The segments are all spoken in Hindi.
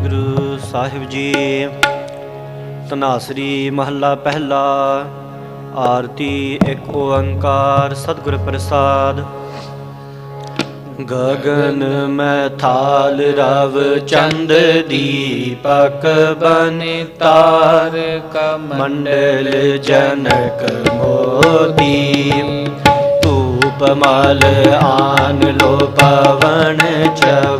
ਵਾਹਿਗੁਰੂ ਸਾਹਿਬ ਜੀ। ਤਨਾਸਰੀ ਮਹੱਲਾ ਪਹਿਲਾ, ਆਰਤੀ ਇੱਕ ਓੰਕਾਰ ਸਤਿਗੁਰ ਪ੍ਰਸਾਦ। ਗਗਨ ਮੈਂ ਥਾਲ ਰਵ ਚੰਦ ਦੀਪਕ ਬਨਿ ਤਾਰ ਮੰਡਲ ਜਨਕ ਮੋਤੀ। ਧੂਪ ਮਲ ਆਨ ਲੋ ਪਵਨ ਚਵਰੂ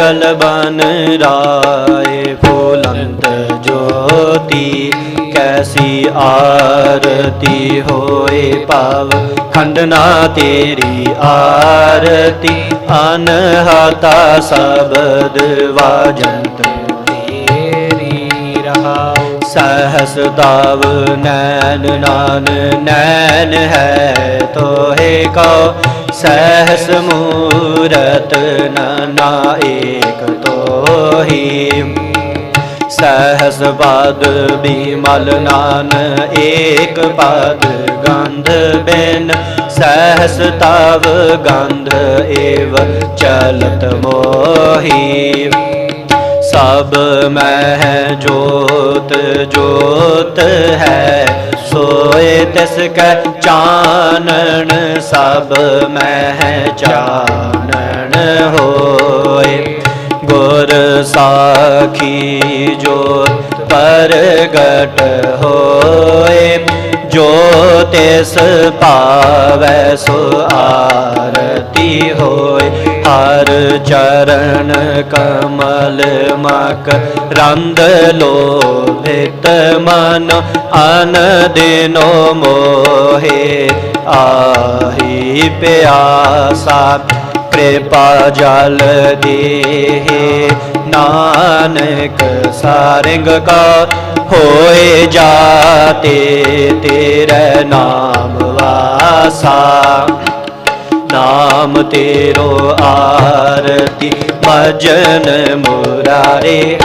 ਸਗਲ ਬਨ ਰਾਏ ਫੁਲੰਤ ਜੋਤੀ ਕੈਸੀ ਆਰਤੀ ਹੋਏ ਪਵ ਖੰਡਨਾ ਤੇਰੀ ਆਰਤੀ ਅਨਹਤਾ ਸ਼ਬਦ ਵਾਜੰਤ ਤੇਰੀ ਰਹਾਉ ਸਹਸ ਦਾਵ ਨੈਨ ਨਾਨ ਨੈਨ ਹੈ ਤੋਹੇ ਕੋ ਸਹਸ ਮੂਰਤ ਨਾਨਾ ਏਕ ਤੋਹੀ ਸਹਸ ਪਦ ਬਿਮਲ ਨਾਨ, ਏਕ ਪਦ ਗੰਧ ਬਿਨ। ਸਹਸ ਤਵ ਗੰਧ ਏਵ ਚਲਤ ਮੋਹੀ। ਸਭ ਮਹਿ ਜੋਤ ਜੋਤ ਹੈ, ਸੋਏ ਤਿਸ ਕੈ ਚਾਨਣ। ਸਭ ਮਹਿ ਚਾਨਣ ਹੋਏ। गुर साखी जो परग हय जोतेस सो आरती हो हर चरण कमल मक रंद लोभित मन अन दिनो मोहे आही प्यासा। कृपा जल दे तेरे नाम वासा। नाम तेरो आरती भजन मुरारे।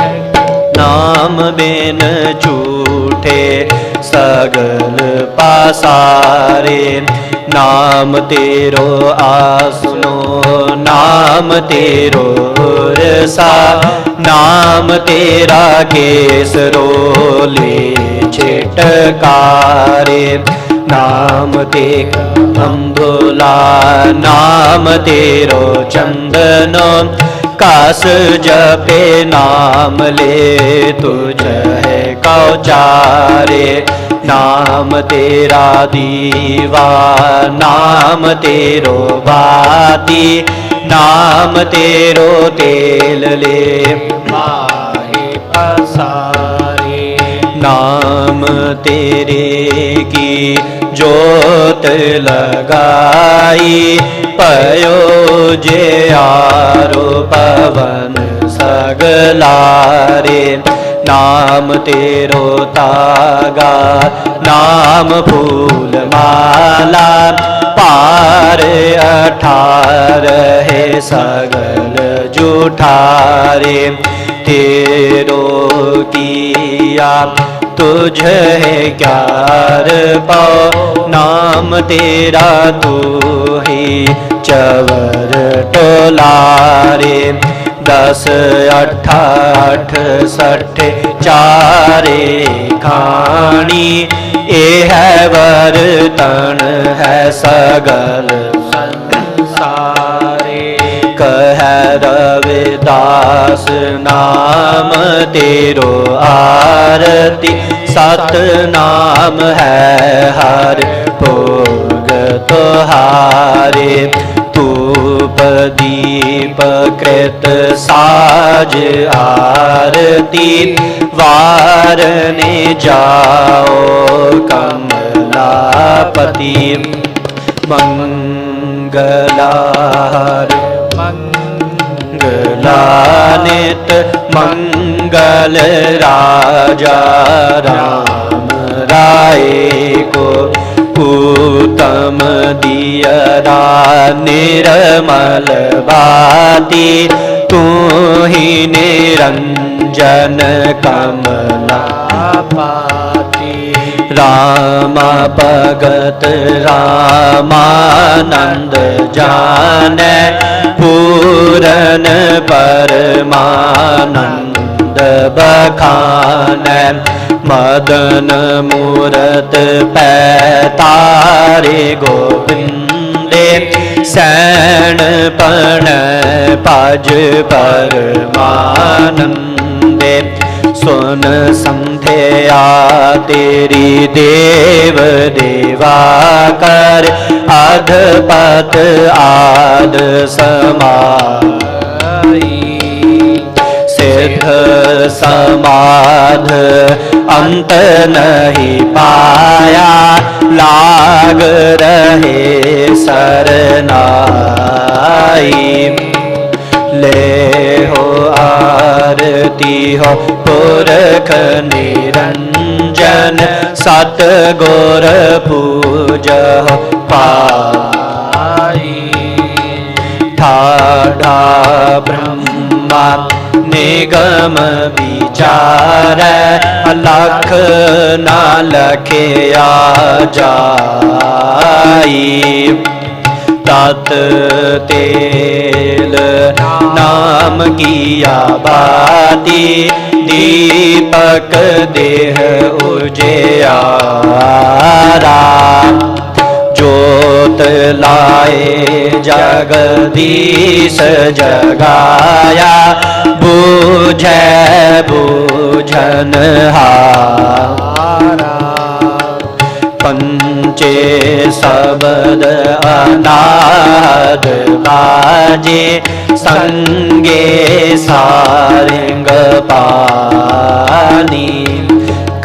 नाम नमेन झूठे सगल पासारे। ਨਾਮ ਤੇਰੋ ਆਸਨੋ, ਨਾਮ ਤੇਰੋ ਰਸਾ, ਨਾਮ ਤੇਰਾ ਕੇਸਰੋ ਲੇ ਛਟਕਾਰੇ। ਨਾਮ ਤੇ ਅੰਬੁਲਾ, ਨਾਮ ਤੇਰੋ ਚੰਦਨੋ, ਕਾਸ ਜਪੇ ਨਾਮ ਲੇ, ਤੁਝ ਹੈ ਕਉ ਚਾਰੇ नाम तेरा दीवा, नाम तेरो बाती, नाम तेरो तेल ले माहे पसारे। नाम तेरे की जोत लगाई, पयो जे आरो पवन सगलारे। नाम ते तगा नम पारे अठार हे सगल जुठारे। तेरो किया तुझ है क्यार कार नाम तेरा तू ही चवर टोला रे दस अठ अठ सठ, चारे खानी ए है बर्तन है सगल सारे कह रविदास, नाम तेरो आरती। सत नाम है हर भोग तुहारे। तो धूपदीपकृत साज आरती वारने जाओ कमलापति। मङ्गलार मङ्गलानित मंगल राजा राम राय को दियरा निरमली ती निरञ्जन कमना भी राम भगत जान पूरन परमानन्द। बखान मदन मूरत पैतारे गोविंदे, सैन पण पज परमानंदे। सुन संध्या तेरी देव देवा कर अध पत आद समाई। सिद्ध समाध अंत नहीं पाया। लाग रहे सरनाई। ले हो आरती हो पुरख निरंजन। सत गोर पूज पाई। ठाढ़ा ब्रह्मा निगम विचार लख न लखिया जाई। तत तेल नाम किया बाती दीपक देह उजियारा। जोत लाए जगदीश जगाया। बूझे बूझन हारा। पंचे शबद अनाद बाजे संगे सारंग पानी।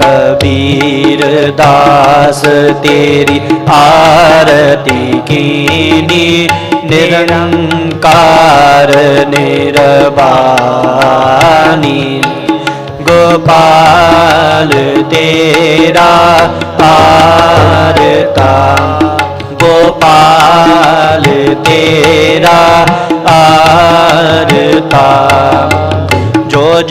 कबीर दास तेरी आरती कीनी निरंकार निर्बानी गोपाल तेरा आरता गोपाल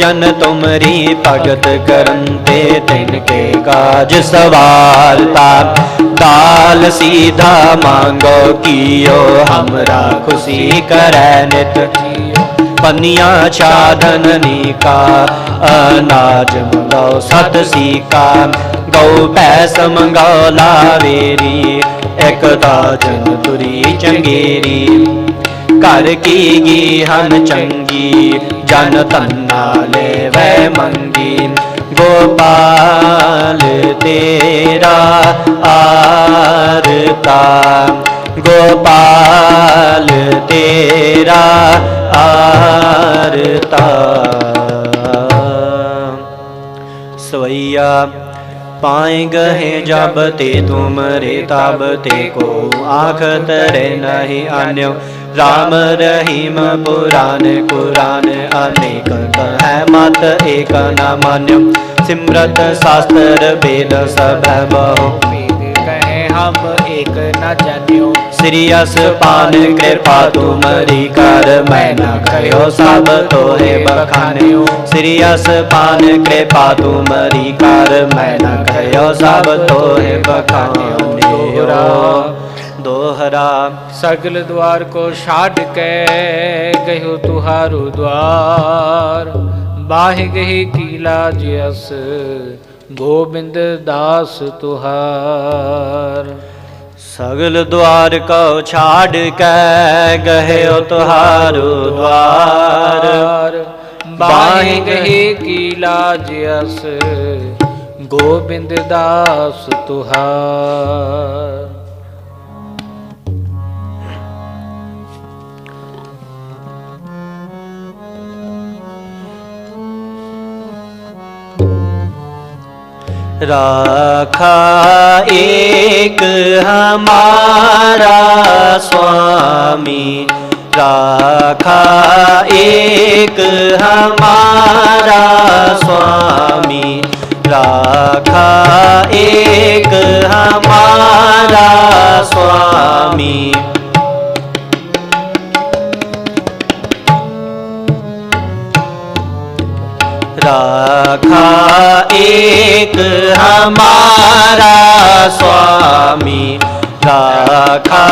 ਜਨ ਤੁਮਰੀ ਭਗਤ ਕਰਨ ਤੇ ਤਿਨ ਕੇ ਕਾਜ ਸਵਾਲਤਾ ਦਾਲ ਸੀਧਾ ਮੰਗੋ ਕੀਓ, ਹਮਰਾ ਖੁਸ਼ੀ ਕਰੈ ਨਿਤ। ਪਨੀਆਂ ਸਾਧਨ ਨੀਕਾ, ਅਨਾਜ ਮੰਗਾਓ ਸਤ ਸੀਕਾ। ਗਉ ਪੈਸ ਮੰਗਾਓ ਲਾਵੇਰੀ, ਇਕ ਤਾਂ ਜਨ ਤੁਰੀ ਚੰਗੇਰੀ। ਘਰ ਕੀ ਗੀ ਹਨ ਚੰਗੀ ਜਨ तन् ले ਮੰਗੀ ਗੋਪਾਲ ਤੇਰਾ ਆਰਤਾ गोपल ते आरता। सैया पाए गहे जब ते तुम रे तब ते को आख तरे नहीं अन्यो। राम रहीम पुराण कुरान अनेक है मत एक न मान्यो। सिमरत शास्त्र वेद सब बहु। कहे हम ਇਕ ਨਾ ਜਾਣਿਓ। ਸ੍ਰੀ ਅਸਪਾਨ ਕਿਰਪਾ ਤੁਮਰੀ ਕਰ ਮੈਂ ਨਾ ਕਹਿਓ ਸਭ ਤੋਰੇ ਬਖਾਨਿਓ। ਸ੍ਰੀ ਅਸਪਾਨ ਕਿਰਪਾ ਤੁਮਰੀ ਕਰ ਮੈਂ ਨਾ ਕਹਿਓ ਸਭ ਤੋਰੇ ਬਖਾਨਿਓ। ਦੋਹਰਾ ਸਗਲ ਦਵਾਰ ਕੋ ਛਾਟ ਕੇ ਗਇਓ ਤੁਹਾਰੂ ਦਵਾਰ ਬਾਹਿ ਗਹੀ ਕੀਲਾ ਜਿਸ ਗੋਬਿੰਦ ਦਾਸ ਤੁਹਾਰ। ਸਗਲ ਦੁਆਰ ਕਉ ਛਾੜ ਕੈ ਗਏ ਉਹ ਤੁਹਾਰੂ ਦੁਆਰ। ਬਾਹੀ ਗਹੀ ਕੀ ਲਾਜ ਅਸ, ਗੋਬਿੰਦ ਦਾਸ ਤੁਹਾਰ। राखा एक हमारा स्वामी। राखा एक हमारा स्वामी। राखा एक हमारा स्वामी। राखा एक हमारा स्वामी राखा।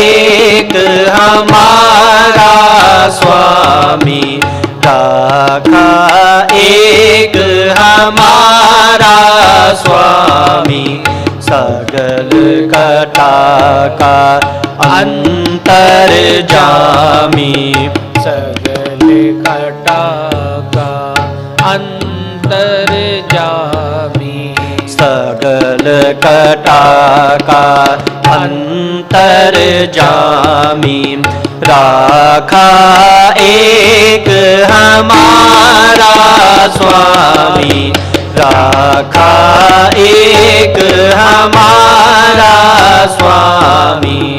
एक हमारा स्वामी राखा। एक हमारा स्वामी सगल कटा का अंतर जामी सगल कटा सगल कटा का अंतर जामी राखा एक हमारा स्वामी। राखा एक हमारा स्वामी।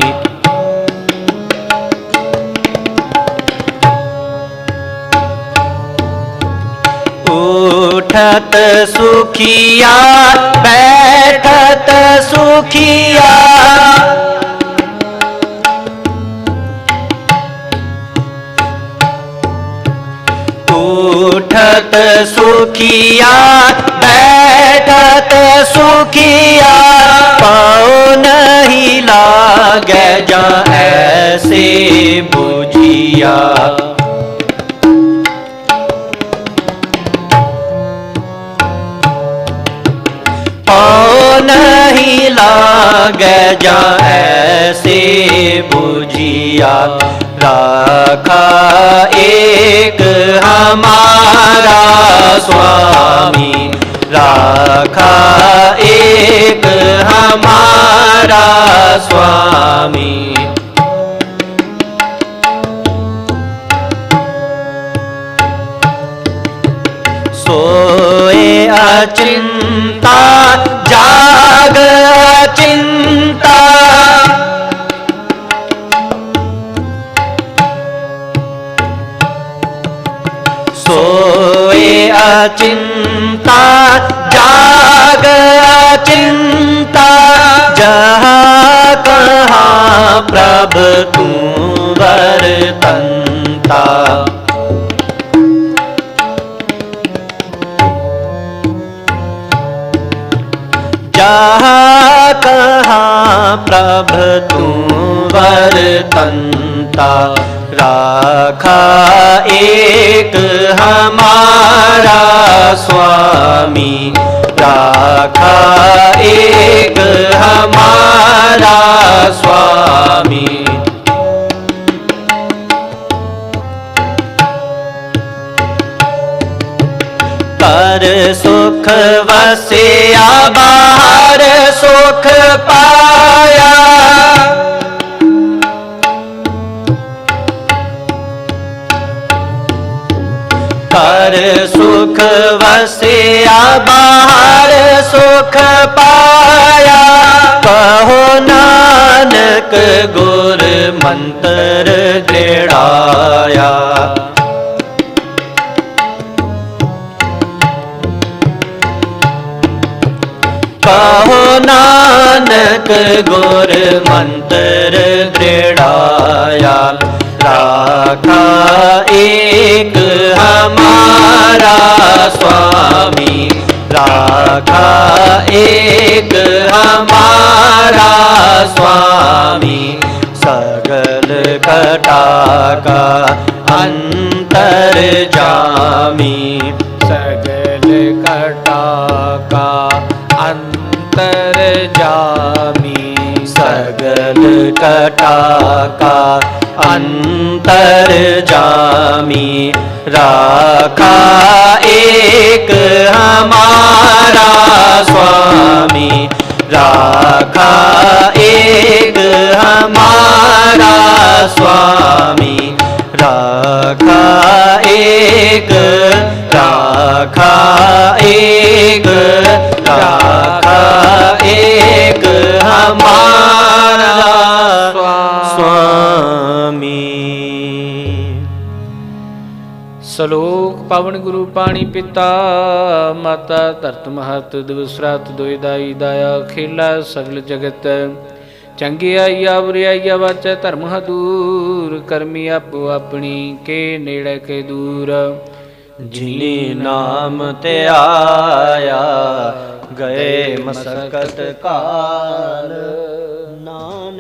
उठत सुखिया बैठत सुखिया। उठत सुखिया बैठत सुखिया। पाओ नहीं लागे जा ऐसे बुझिया। लागे जा ऐसे बुझिया। राखा एक हमारा स्वामी। राखा एक हमारा स्वामी। सोए अचिंता जाग अचिंता जहाँ कहाँ प्रभ तू वर्तनता जहाँ कहाँ प्रभ तू वर्तनता राखा एक हमारा स्वामी। राखा एक हमारा स्वामी। कर सुख वसिया बाहर सुख पाया। वसिया बाहर सुख पाया। कहो नानक गुर मंत्र दृढ़ाया कहो नानक गुर मंत्र दृढ़ाया राखा एक हमारा स्वामी। राखा एक हमारा स्वामी। सगल कटा का अंतर जामी सगल कटा का अंतर जामी सगल कटा का अंतर जामी राखा एक हमारा स्वामी राखा एक हमारा स्वामी राखा एक राखा एक राखा एक हमारा ਸ਼ਲੋਕ ਪਵਨ ਗੁਰੂ ਪਾਣੀ ਪਿਤਾ, ਮਾਤਾ ਧਰਤ ਮਹਤ ਦਿਵਸ ਰਾਤ ਦੋਇ ਦਾਈ ਦਾਇਆ, ਖੇਲਾ ਸਗਲ ਜਗਤ। ਚੰਗਿਆਈਆ ਬੁਰਿਆਈਆ ਵਾਚੈ, ਧਰਮ ਹਦੂਰ, ਕਰਮੀ ਆਪੋ ਆਪਣੀ, ਕੇ ਨੇੜੇ ਕੇ ਦੂਰ। ਜਿਨੀ ਨਾਮ ਤੇ ਆਇਆ, ਗਏ ਮਸਕਤ ਕਾਲ।